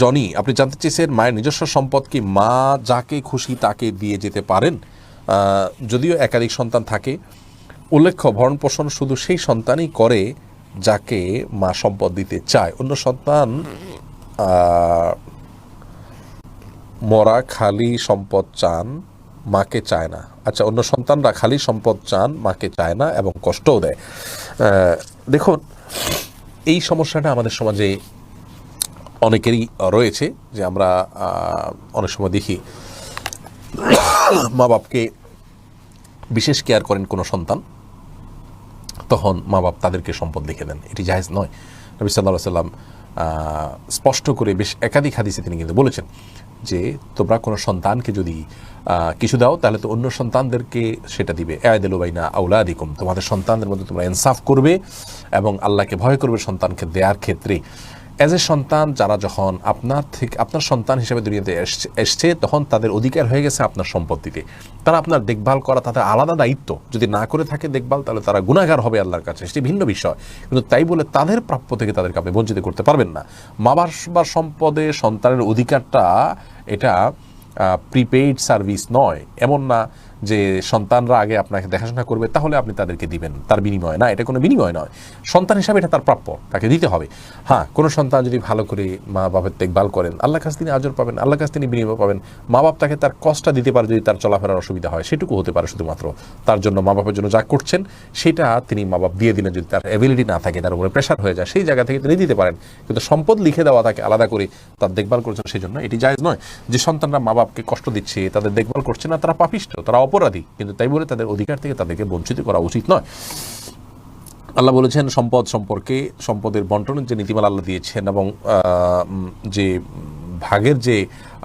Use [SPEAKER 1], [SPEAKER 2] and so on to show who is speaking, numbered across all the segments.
[SPEAKER 1] Johnny, আপনি জানতে চেয়েছেন মায়ের নিজস্ব সম্পদ কি মা যাকে খুশি তাকে দিয়ে যেতে পারেন? যদিও একাধিক সন্তান থাকে, উল্লেখ্য ভরণ পোষণ শুধু সেই সন্তানই করে যাকে মা সম্পদ দিতে চায়। অন্য সন্তান মরা খালি সম্পদ চান, মাকে চায় না। আচ্ছা অন্য সন্তানরা খালি সম্পদ চান, মাকে চায় না এবং কষ্টও দেয়। দেখুন, এই সমস্যাটা আমাদের সমাজে অনেকেরই রয়েছে যে আমরা অনেক সময় দেখি মা বাপকে বিশেষ কেয়ার করেন কোনো সন্তান, তখন মা বাপ তাদেরকে সম্পদ লিখে দেন। এটি জাহেজ নয়। নবী সাল্লাহ সাল্লাম স্পষ্ট করে বেশ একাধিক হাদিসে তিনি কিন্তু বলেছেন যে, তোমরা কোনো সন্তানকে যদি কিছু দাও, তাহলে তো অন্য সন্তানদেরকে সেটা দিবে। এয়াদেলুবাইনা আউলাদিকুম, তোমাদের সন্তানদের মধ্যে তোমরা ইনসাফ করবে এবং আল্লাহকে ভয় করবে সন্তানকে দেওয়ার ক্ষেত্রে। অ্যাজ এ সন্তান, যারা যখন আপনার থেকে, আপনার সন্তান হিসেবে দুনিয়াতে এসছে- এসছে, তখন তাদের অধিকার হয়ে গেছে আপনার সম্পত্তিতে। তারা আপনার দেখভাল করা, তাদের আলাদা দায়িত্ব। যদি না করে থাকে দেখভাল, তাহলে তারা গুণাগার হবে আল্লাহর কাছে। সেটি ভিন্ন বিষয়। কিন্তু তাই বলে তাদের প্রাপ্য থেকে তাদেরকে আপনি বঞ্চিত করতে পারবেন না। মা বাবার সম্পদে সন্তানের অধিকারটা, এটা প্রিপেইড সার্ভিস নয়। এমন না যে সন্তানরা আগে আপনাকে দেখাশোনা করবে, তাহলে আপনি তাদেরকে দিবেন। তার বিনিময়ে না, এটা কোনো বিনিময় নয়। সন্তান হিসাবে এটা তার প্রাপ্য, তাকে দিতে হবে। হ্যাঁ কোনো সন্তান যদি ভালো করে মা বাবার দেখভাল করেন আল্লাহ কাছে তিনি আজর পাবেন আল্লাহ কাছে তিনি বিনিময় পাবেন মা বাপ তাকে তার কষ্টটা দিতে পারে যদি তার চলাফেরার অসুবিধা হয়, সেটুকু হতে পারে শুধুমাত্র। তার জন্য মা বাপের জন্য যা করছেন, সেটা তিনি মা বাপ দিয়ে দিলেন, যদি তার অ্যাবিলিটি না থাকে, তার উপরে প্রেশার হয়ে যায়, সেই জায়গা থেকে তিনি দিতে পারেন। কিন্তু সম্পদ লিখে দেওয়া, তাকে আলাদা করে তার দেখভাল করছেন সেই জন্য এটি জায়েজ নয়। যে সন্তানরা মা বাপকে কষ্ট দিচ্ছে, তাদের দেখভাল করছে না, তারা পাপিষ্ট, তারা অপরাধী, কিন্তু তাই বলে তাদের অধিকার থেকে তাদেরকে বঞ্চিত করা উচিত নয়। আল্লাহ বলেছেন, সম্পদ সম্পর্কে, সম্পদের বন্টনের যে নীতিমালা আল্লাহ দিয়েছেন এবং যে ভাগের যে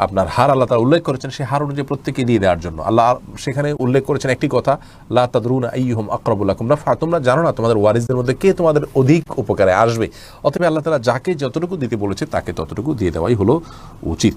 [SPEAKER 1] আপনার হার আল্লাহ তারা উল্লেখ করেছেন সেই হার অনুযায়ী প্রত্যেকে দিয়ে দেওয়ার জন্য। আল্লাহ সেখানে উল্লেখ করেছেন একটি কথা, লা তাদরুন আইহুম আকরাবুল্লাহ কুমরা তোমরা জানো না তোমাদের ওয়ারিসদের মধ্যে কে তোমাদের অধিক উপকারে আসবে। অথবা আল্লাহ তালা যাকে যতটুকু দিতে বলেছে, তাকে ততটুকু দিয়ে দেওয়াই হলো উচিত।